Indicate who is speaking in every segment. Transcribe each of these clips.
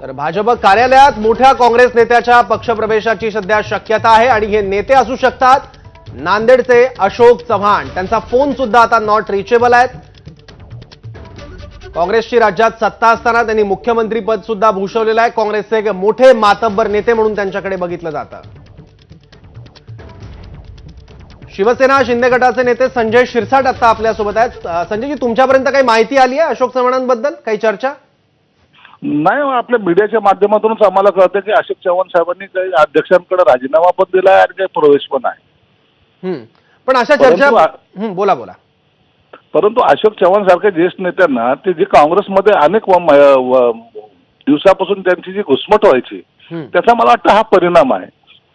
Speaker 1: तर भाजप कार्यालयात मोठ्या काँग्रेस नेत्याच्या पक्षप्रवेशाची सध्या शक्यता आहे आणि हे नेते असू शकतात. नांदेडचे अशोक चव्हाण त्यांचा फोन सुद्धा आता नॉट रिचेबल आहेत. काँग्रेसची राज्यात सत्ता असताना त्यांनी मुख्यमंत्रीपद सुद्धा भूषवलेलं आहे. काँग्रेसचे एक मोठे मातब्बर नेते म्हणून त्यांच्याकडे बघितलं जातं. शिवसेना शिंदे गटाचे नेते संजय शिरसाट आता आपल्यासोबत आहेत. संजयजी तुमच्यापर्यंत काही माहिती आली आहे अशोक चव्हाणांबद्दल? काही चर्चा?
Speaker 2: नाही आपल्या मीडियाच्या माध्यमातूनच आम्हाला कळतं की अशोक चव्हाण साहेबांनी काही अध्यक्षांकडे राजीनामा पण दिला आहे आणि काही प्रवेश पण आहे.
Speaker 1: पण अशा
Speaker 2: परंतु
Speaker 1: चर्चा बोला बोला.
Speaker 2: परंतु अशोक चव्हाण सारख्या ज्येष्ठ नेत्यांना ते जे काँग्रेसमध्ये अनेक दिवसापासून त्यांची जी घुसमट व्हायची. त्याचा मला वाटतं हा परिणाम आहे.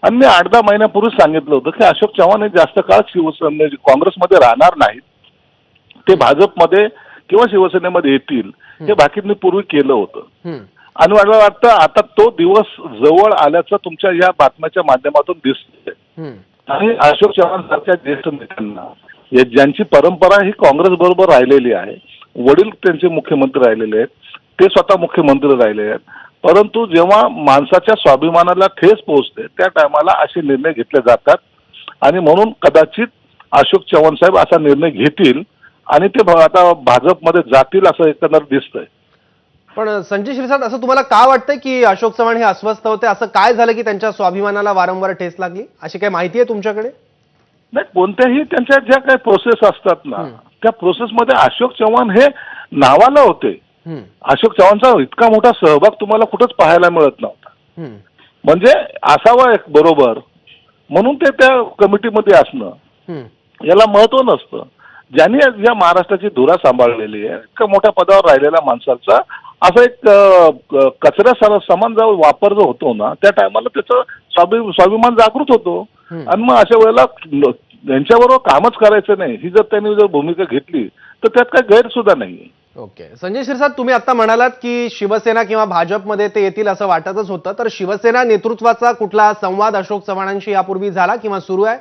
Speaker 2: आणि मी आठ दहा महिन्यापूर्वीच सांगितलं होतं की अशोक चव्हाण हे जास्त काळ शिवसेने काँग्रेसमध्ये राहणार नाहीत. ते भाजपमध्ये किंवा शिवसेनेमध्ये येतील. हे बाकींनी पूर्वी केलं होतं. आणि मला वाटतं आता तो दिवस जवळ आल्याचं तुमच्या या बातम्याच्या माध्यमातून दिसतंय. आणि अशोक चव्हाण सारख्या ज्येष्ठ नेत्यांना ज्यांची परंपरा ही काँग्रेस बरोबर राहिलेली आहे वडील त्यांचे मुख्यमंत्री राहिलेले आहेत ते स्वतः मुख्यमंत्री राहिले आहेत. परंतु जेव्हा माणसाच्या स्वाभिमानाला ठेस पोहोचते त्या टायमाला असे निर्णय घेतले जातात. आणि म्हणून कदाचित अशोक चव्हाण साहेब असा निर्णय घेतील आणि ते आता भाजपमध्ये जातील असं एकंदर दिसतंय
Speaker 1: पण संजय शिरसाट असं तुम्हाला का वाटतंय की अशोक चव्हाण हे अस्वस्थ होते असं काय झालं की त्यांच्या स्वाभिमानाला वारंवार ठेस लागली अशी काही माहिती आहे तुमच्याकडे
Speaker 2: नाही कोणत्याही त्यांच्या ज्या काही प्रोसेस असतात ना. त्या प्रोसेसमध्ये अशोक चव्हाण हे नावाला होते. अशोक चव्हाणचा इतका मोठा सहभाग तुम्हाला कुठंच पाहायला मिळत नव्हता. म्हणजे असावा एक बरोबर म्हणून ते त्या कमिटीमध्ये असणं. याला महत्त्व नसतं ज्यांनी या महाराष्ट्राची धुरा सांभाळलेली आहे इतक्या मोठ्या पदावर राहिलेल्या माणसाचा असा एक कचऱ्या सर समान जो वापर जो होतो ना त्या टायमाला त्याचं स्वाभि स्वाभिमान जागृत होतो. आणि मग अशा वेळेला यांच्याबरोबर कामच करायचं नाही. ही जर त्यांनी जर भूमिका घेतली तर त्यात काही गैर सुद्धा नाही.
Speaker 1: ओके. संजय शिरसाट तुम्ही आता म्हणालात की शिवसेना किंवा भाजपमध्ये ते येतील असं वाटतच होतं. तर शिवसेना नेतृत्वाचा कुठला संवाद अशोक चव्हाणांशी यापूर्वी झाला किंवा सुरू आहे?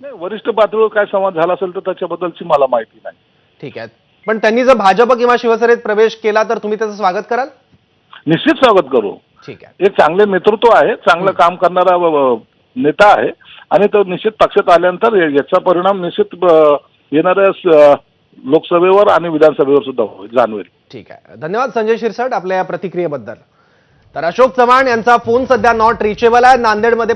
Speaker 2: नाही वरिष्ठ पातळीवर काय संवाद झाला असेल तर त्याच्याबद्दलची मला माहिती नाही.
Speaker 1: ठीक आहे. पण त्यांनी जर भाजप किंवा शिवसेनेत प्रवेश केला तर तुम्ही त्याचं स्वागत कराल?
Speaker 2: निश्चित स्वागत करू.
Speaker 1: ठीक आहे.
Speaker 2: एक चांगले नेतृत्व आहे चांगलं काम करणारा नेता आहे आणि तो निश्चित पक्षात आल्यानंतर याचा परिणाम निश्चित येणाऱ्या लोकसभेवर आणि विधानसभेवर सुद्धा होईल जाणवेल.
Speaker 1: ठीक आहे. धन्यवाद संजय शिरसाट आपल्या या प्रतिक्रियेबद्दल. तर अशोक चव्हाण यांचा फोन सध्या नॉट रिचेबल आहे. नांदेडमध्ये